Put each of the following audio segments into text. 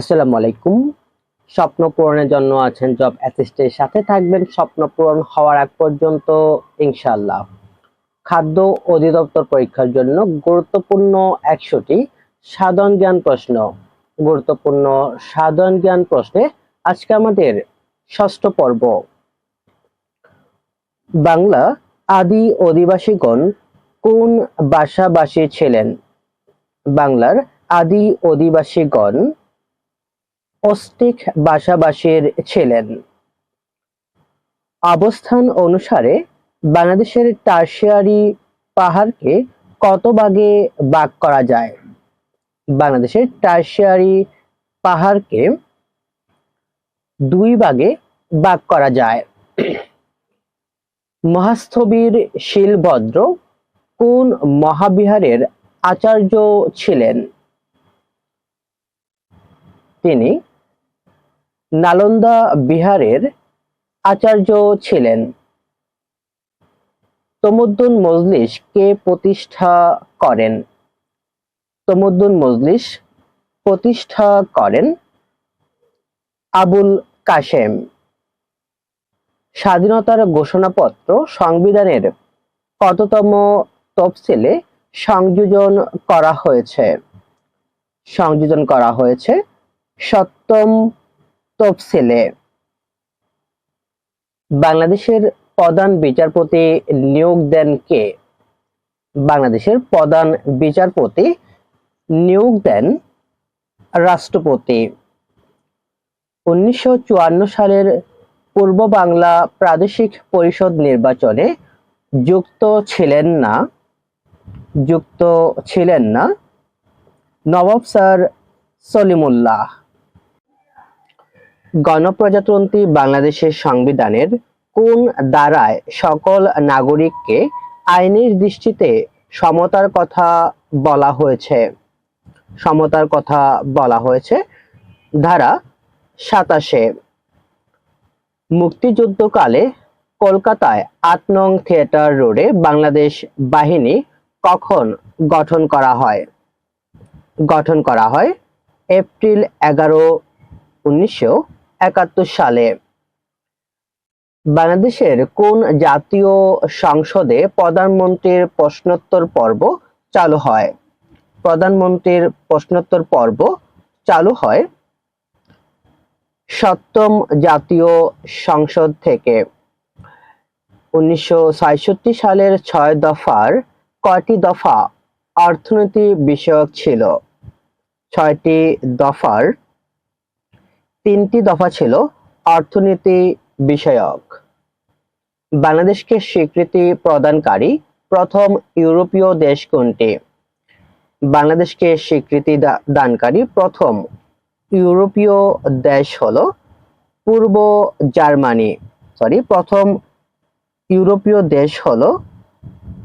আসসালামু আলাইকুম। স্বপ্ন পূরণের জন্য আছেন জব অ্যাসিস্টের সাথে থাকবেন। স্বপ্ন পূরণ হওয়ার আগ পর্যন্ত ইনশাআল্লাহ। খাদ্য অধিদপ্তর পরীক্ষার জন্য গুরুত্বপূর্ণ একশোটি সাধারণ জ্ঞান প্রশ্ন। গুরুত্বপূর্ণ সাধারণ জ্ঞান প্রশ্নে আজকে আমাদের ষষ্ঠ পর্ব। বাংলা আদি অধিবাসীগণ কোন ভাষাভাষী ছিলেন? বাংলার আদি অধিবাসীগণ অস্টিক ভাষাভাষীর ছিলেন। অবস্থান অনুসারে বাংলাদেশের টার্সিয়ারি পাহাড়কে কত ভাগে ভাগ করা যায়? বাংলাদেশের টার্সিয়ারি পাহাড়কে দুই ভাগে ভাগ করা যায়। মহাস্থবির শিলভদ্র কোন মহাবিহারের আচার্য ছিলেন? তিনি নালন্দা বিহারের আচার্য ছিলেন। তমুদ্দুন মজলিস কে প্রতিষ্ঠা করেন? তমুদ্দুন মজলিস প্রতিষ্ঠা করেন আবুল কাশেম। স্বাধীনতার ঘোষণাপত্র সংবিধানের কততম তফসিলে সংযোজন করা হয়েছে? সংযোজন করা হয়েছে সপ্তম তফসিলে বাংলাদেশের প্রধান বিচারপতি নিয়োগ দেন কে? বাংলাদেশের প্রধান বিচারপতি নিয়োগ দেন রাষ্ট্রপতি। উনিশশো চুয়ান্ন সালের পূর্ব বাংলা প্রাদেশিক পরিষদ নির্বাচনে যুক্ত ছিলেন না, যুক্ত ছিলেন না নবাব স্যার সলিমুল্লাহ। গণপ্রজাতন্ত্রী বাংলাদেশের সংবিধানের কোন ধারায় সকল নাগরিককে আইনের দৃষ্টিতে সমতার কথা বলা হয়েছে? সমতার কথা বলা হয়েছে ধারা সাতাশে। মুক্তিযুদ্ধকালে কলকাতায় আট নং থিয়েটার রোডে বাংলাদেশ বাহিনী কখন গঠন করা হয়? গঠন করা হয় এপ্রিল এগারো, উনিশশো একাত্তর সালে। বাংলাদেশের কোন জাতীয় সংসদে প্রধানমন্ত্রীর প্রশ্নোত্তর পর্ব চালু হয়? প্রধানমন্ত্রীর প্রশ্নোত্তর পর্ব চালু হয় সপ্তম জাতীয় সংসদ থেকে। উনিশশো সালের ছয় দফার কয়টি দফা অর্থনীতি বিষয়ক ছিল? ছয়টি দফার তিনটি দফা ছিল অর্থনীতি বিষয়ক। বাংলাদেশকে স্বীকৃতি প্রদানকারী প্রথম ইউরোপীয় দেশ কোনটি? বাংলাদেশকে স্বীকৃতি দানকারী প্রথম ইউরোপীয় দেশ হলো পূর্ব জার্মানি। সরি প্রথম ইউরোপীয় দেশ হলো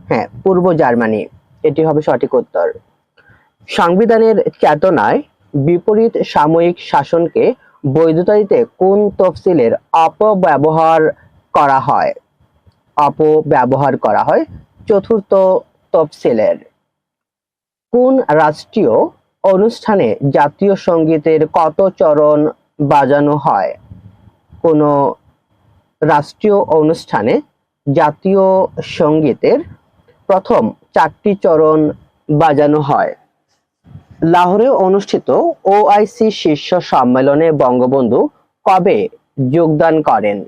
হ্যাঁ পূর্ব জার্মানি। এটি হবে সঠিক উত্তর। সংবিধানের চেতনায় বিপরীত সাময়িক শাসনকে বৈধতা কোন তফসিলের অপব্যবহার করা হয়? অপব্যবহার করা হয় চতুর্থ তফসিলের। কোন রাষ্ট্রীয় অনুষ্ঠানে জাতীয় সঙ্গীতের কত চরণ বাজানো হয়? কোন রাষ্ট্রীয় অনুষ্ঠানে জাতীয় সঙ্গীতের প্রথম চারটি চরণ বাজানো হয়? লাহোরে অনুষ্ঠিত ওআইসি শীর্ষ সম্মেলনে বঙ্গবন্ধু কবে যোগদান করেন?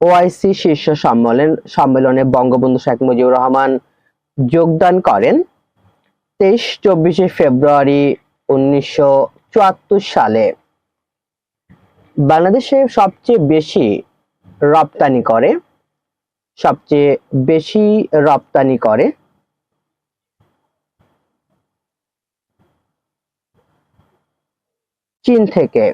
ওআইসি শীর্ষ সম্মেলন সম্মেলনে বঙ্গবন্ধু শেখ মুজিবুর রহমান যোগদান করেন। তেইশ, চব্বিশে ফেব্রুয়ারি উনিশশো চুয়াত্তর সালে। বাংলাদেশে সবচেয়ে বেশি রপ্তানি করে সবচেয়ে বেশি রপ্তানি করে চীন থেকে।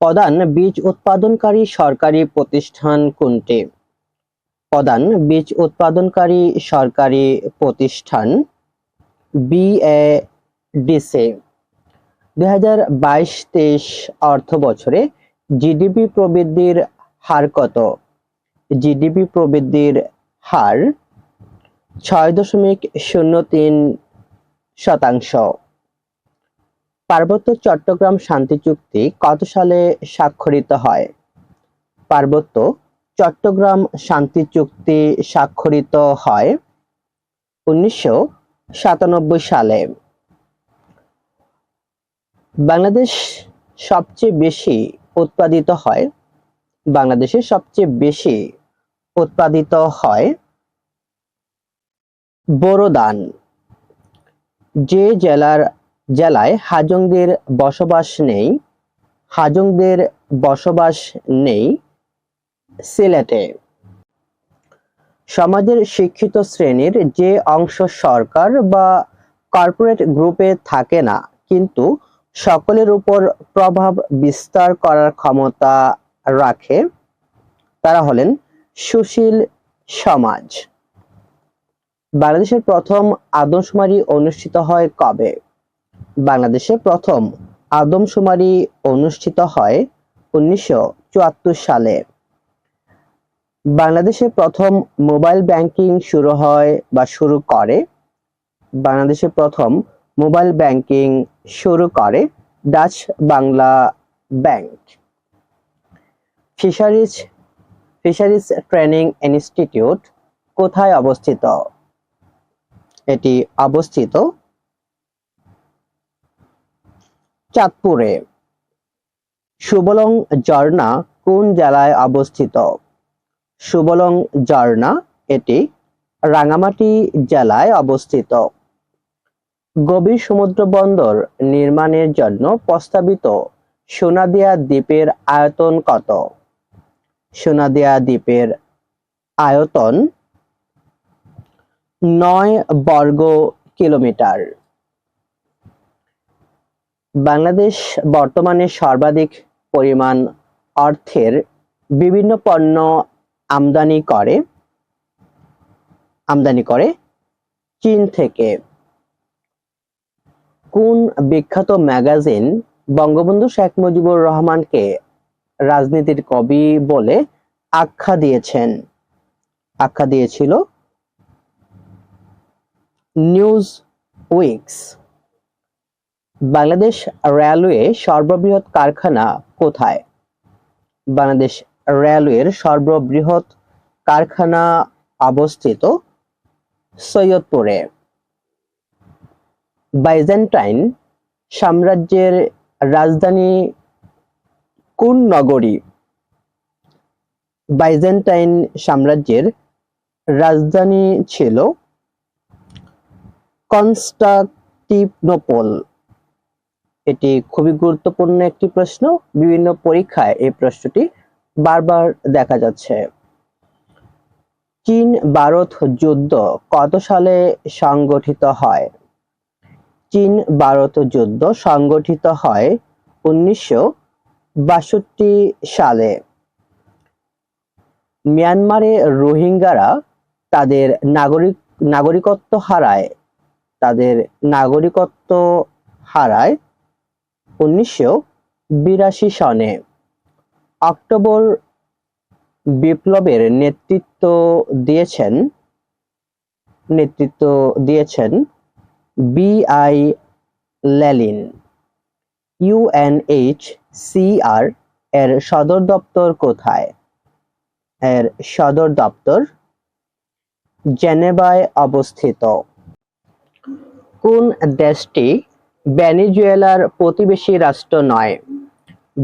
প্রধান বীজ উৎপাদনকারী সরকারি প্রতিষ্ঠান কোনটি? প্রধান বীজ উৎপাদনকারী সরকারি প্রতিষ্ঠান বিএডিসি দুই হাজার বাইশ তেইশ অর্থ বছরে জিডিপি প্রবৃদ্ধির হার কত? জিডিপি প্রবৃদ্ধির হার ছয় দশমিক শূন্য তিন শতাংশ। পার্বত্য চট্টগ্রাম শান্তি চুক্তি কত সালে স্বাক্ষরিত হয়? পার্বত্য চট্টগ্রাম শান্তি চুক্তি স্বাক্ষরিত হয় উনিশশো সাতানব্বই সালে। বাংলাদেশ সবচেয়ে বেশি উৎপাদিত হয়, বাংলাদেশে সবচেয়ে বেশি উৎপাদিত হয় বোরো ধান যে জেলার জেলায় হাজংদের বসবাস নেই, হাজংদের বসবাস নেই সিলেটে। সমাজের শিক্ষিত শ্রেণির যে অংশ সরকার বা কর্পোরেট গ্রুপে থাকে না, কিন্তু সকলের উপর প্রভাব বিস্তার করার ক্ষমতা রাখে, তারা হলেন সুশীল সমাজ। বাংলাদেশের প্রথম আদমশুমারি অনুষ্ঠিত হয় কবে? বাংলাদেশে প্রথম আদমশুমারি অনুষ্ঠিত হয় উনিশশো চুয়াত্তর সালে। বাংলাদেশে প্রথম মোবাইল ব্যাংকিং শুরু হয় বা শুরু করে। বাংলাদেশে প্রথম মোবাইল ব্যাংকিং শুরু করে Dutch Bangla bank. Fisheries fisheries training institute কোথায় অবস্থিত? এটি অবস্থিত চাঁদপুরে। সুবলং ঝর্ণা কোন জেলায় অবস্থিত? সুবলং ঝর্ণা এটি রাঙামাটি জেলায় অবস্থিত। গভীর সমুদ্র বন্দর নির্মাণের জন্য প্রস্তাবিত সোনাদিয়া দ্বীপের আয়তন কত? সোনাদিয়া দ্বীপের আয়তন নয় বর্গ কিলোমিটার। বাংলাদেশ বর্তমানে সর্বাধিক পরিমাণ অর্থের বিভিন্ন পণ্য আমদানি করে আমদানি করে চীন থেকে। কোন বিখ্যাত ম্যাগাজিন বঙ্গবন্ধু শেখ মুজিবুর রহমানকে রাজনীতির কবি বলে আখ্যা দিয়েছেন? আখ্যা দিয়েছিল নিউজ উইকস। বাংলাদেশ রেলওয়ে সর্ববৃহৎ কারখানা কোথায়? বাংলাদেশ রেলওয়ের সর্ববৃহৎ কারখানা অবস্থিত সৈয়দপুরে। বাইজেন্টাইন সাম্রাজ্যের রাজধানী কোন নগরী? বাইজেন্টাইন সাম্রাজ্যের রাজধানী ছিল কনস্টান্টিনোপল। এটি খুবই গুরুত্বপূর্ণ একটি প্রশ্ন। বিভিন্ন পরীক্ষায় এই প্রশ্নটি বারবার দেখা যাচ্ছে। চীন ভারত যুদ্ধ কত সালে সংগঠিত হয়? চীন ভারত যুদ্ধ সংগঠিত হয় উনিশশো বাষট্টি সালে। মিয়ানমারে রোহিঙ্গারা তাদের নাগরিক, নাগরিকত্ব হারায়। তাদের নাগরিকত্ব হারায় উনিশশো বিরাশি সনে অক্টোবর বিপ্লবের নেতৃত্ব দিয়েছেন নেতৃত্ব দিয়েছেন বি বিআই ল্যালিন ইউএনএইচসিআর এর সদর দপ্তর কোথায়? এর সদর দপ্তর জেনেভায় অবস্থিত। কোন দেশটি ভেনেজুয়েলার প্রতিবেশী রাষ্ট্র নয়।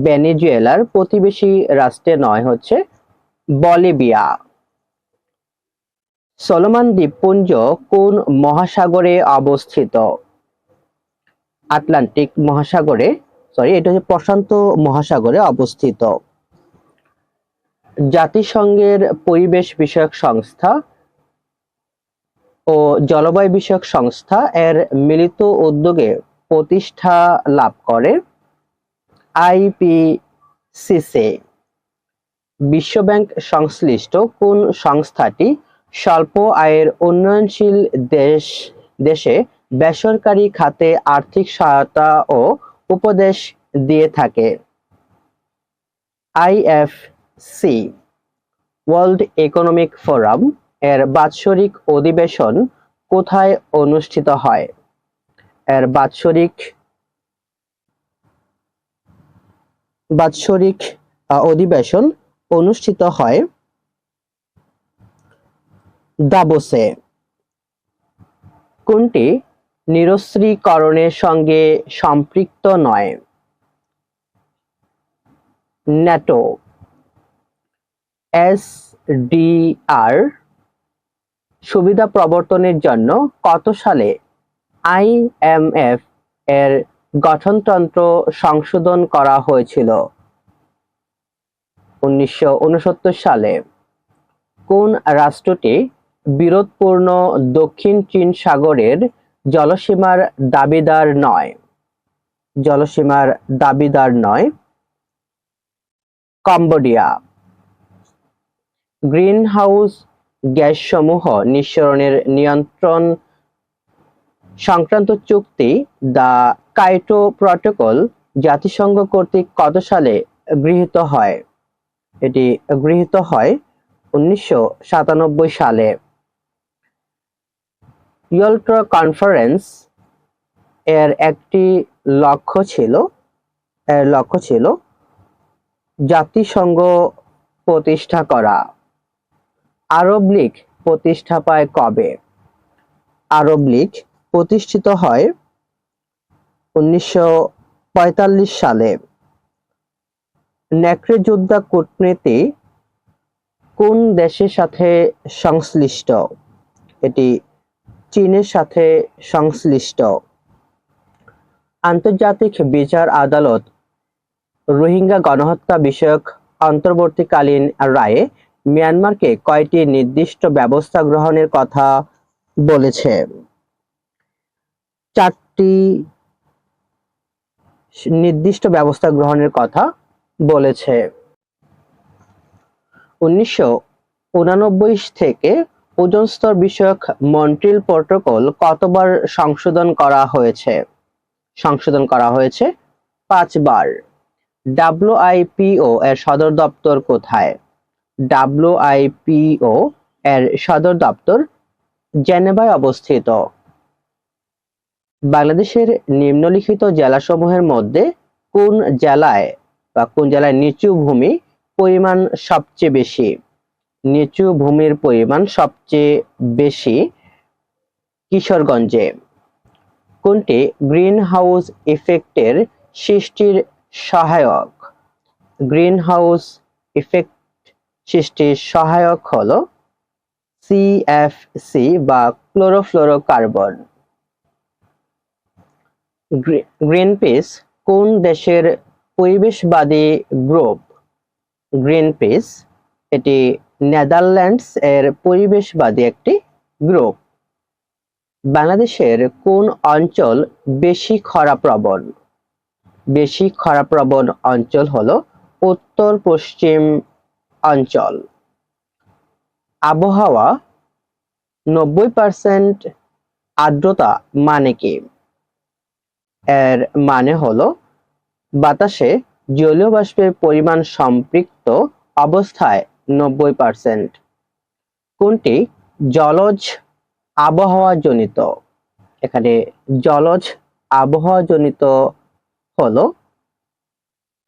ভেনেজুয়েলার প্রতিবেশী রাষ্ট্রে নয় হচ্ছে বলিভিয়া। সলোমান দ্বীপপুঞ্জ কোন মহাসাগরে অবস্থিত? আটলান্টিক মহাসাগরে সরি এটা হচ্ছে প্রশান্ত মহাসাগরে অবস্থিত। জাতিসংঘের পরিবেশ বিষয়ক সংস্থা ও জলবায়ু বিষয়ক সংস্থা এর মিলিত উদ্যোগে প্রতিষ্ঠা লাভ করে আইপিসিসি। বিশ্বব্যাংক সংশ্লিষ্ট কোন সংস্থাটি স্বল্প আয়ের উন্নয়নশীল দেশ, দেশে বেসরকারি খাতে আর্থিক সহায়তা ও উপদেশ দিয়ে থাকে? আইএফসি, ওয়ার্ল্ড ইকোনমিক ফোরাম, এর বাৎসরিক অধিবেশন কোথায় অনুষ্ঠিত হয়? এর বাৎসরিক বাৎসরিক অধিবেশন অনুষ্ঠিত হয় দাবোসে। কোনটি? নিরস্ত্রীকরণের সঙ্গে সম্পৃক্ত নয়। ন্যাটো। এসডিআর সুবিধা প্রবর্তনের জন্য কত সালে আইএমএফ এর গঠনতন্ত্র সংশোধন করা হয়েছিল। উনিশশো উনসত্তর সালে কোন রাষ্ট্রটি বিরোধপূর্ণ দক্ষিণ চীন সাগরের জলসীমার দাবিদার নয়? জলসীমার দাবিদার নয়। কম্বোডিয়া। গ্রিন হাউস গ্যাসসমূহ নিঃসরণের নিয়ন্ত্রণ সংক্রান্ত চুক্তি দ্য কাইটো প্রটোকল জাতিসংঘ কর্তৃক কত সালে গৃহীত হয়? এটি গৃহীত হয় উনিশশো সাতানব্বই সালে। ইয়ল্ট্র কনফারেন্স এর একটি লক্ষ্য ছিল, এর লক্ষ্য ছিল জাতিসংঘ প্রতিষ্ঠা করা। আরব লীগ প্রতিষ্ঠা পায় কবে? আরব লীগ প্রতিষ্ঠিত হয় উনিশশো পঁয়তাল্লিশ সালে। নেকড়ে যোদ্ধা কূটনীতি কোন দেশের সাথে সংশ্লিষ্ট? এটি চীনের সাথে সংশ্লিষ্ট। আন্তর্জাতিক বিচার আদালত রোহিঙ্গা গণহত্যা বিষয়ক অন্তর্বর্তীকালীন রায়ে মিয়ানমারকে কয়টি নির্দিষ্ট ব্যবস্থা গ্রহণের কথা বলেছে। চারটি নির্দিষ্ট ব্যবস্থা গ্রহণের কথা বলেছে। উনিশশো থেকে ওজন স্তর বিষয়ক মন্ট্রিল প্রোটোকল কতবার সংশোধন করা হয়েছে? সংশোধন করা হয়েছে পাঁচবার। ডাব্লিউআইপিও এর সদর দপ্তর কোথায়? ডাব্লিউআইপিও এর সদর দপ্তর জেনেভায় অবস্থিত। বাংলাদেশের নিম্নলিখিত জেলাসমূহের মধ্যে কোন জেলায় বা কোন জেলায় নিচু ভূমি পরিমাণ সবচেয়ে বেশি? নিচু ভূমির পরিমাণ সবচেয়ে বেশি কিশোরগঞ্জে। কোনটি গ্রিন হাউস ইফেক্টের সৃষ্টির সহায়ক? গ্রিন হাউস ইফেক্ট সৃষ্টির সহায়ক হলো সিএফসি বা ক্লোরোফ্লোরোকার্বন। গ্রিনপিস কোন দেশের পরিবেশবাদী গ্রুপ গ্রিনপিস এটি নেদারল্যান্ডস এর পরিবেশবাদী একটি গ্রুপ বাংলাদেশের কোন অঞ্চল বেশি খরাপ্রবণ? বেশি খরাপ্রবণ অঞ্চল হলো উত্তর পশ্চিম অঞ্চল। আবহাওয়া নব্বই পার্সেন্ট আর্দ্রতা মানে কি? এর মানে হলো, বাতাসে জলীয় বাষ্পের পরিমাণ সম্পৃক্ত অবস্থায় নব্বই পার্সেন্ট কোনটি? জলজ আবহাওয়া জনিত এখানে জলজ আবহাওয়া জনিত হলো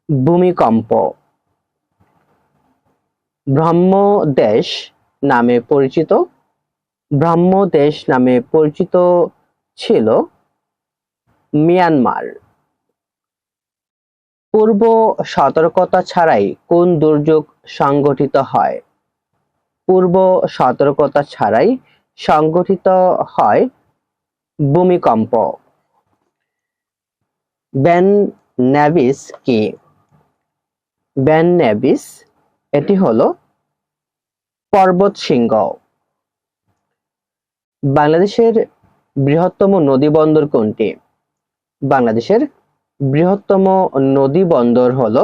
ভূমিকম্প। ব্রহ্মদেশ নামে পরিচিত। ব্রহ্মদেশ নামে পরিচিত ছিল মিয়ানমার। পূর্ব সতর্কতা ছাড়াই কোন দুর্যোগ সংগঠিত হয়? পূর্ব সতর্কতা ছাড়াই সংগঠিত হয় ভূমিকম্প। ব্যান নেভিস কি? ব্যান নেভিস, এটি হলো পর্বত সিংহ বাংলাদেশের বৃহত্তম নদী বন্দর কোনটি? বাংলাদেশের বৃহত্তম নদী বন্দর হলো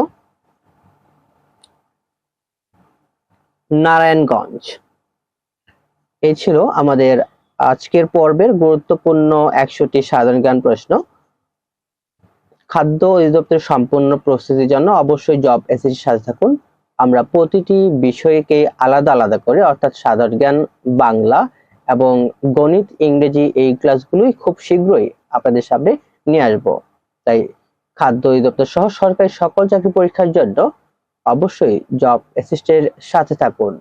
নারায়ণগঞ্জ। এই ছিল আমাদের আজকের পর্বের গুরুত্বপূর্ণ একশোটি সাধারণ জ্ঞান প্রশ্ন। খাদ্য অধিদপ্তরের সম্পূর্ণ প্রস্তুতির জন্য অবশ্যই জব এসএসসির সাথে থাকুন। আমরা প্রতিটি বিষয়কে আলাদা আলাদা করে, অর্থাৎ সাধারণ জ্ঞান, বাংলা এবং গণিত, ইংরেজি এই ক্লাসগুলোই খুব শীঘ্রই আপনাদের সামনে নিয়ে আসব। তাই খাদ্য অধিদপ্তর সহ সরকারি সকল চাকরি পরীক্ষার জন্য অবশ্যই জব অ্যাসিস্টের সাথে থাকুন।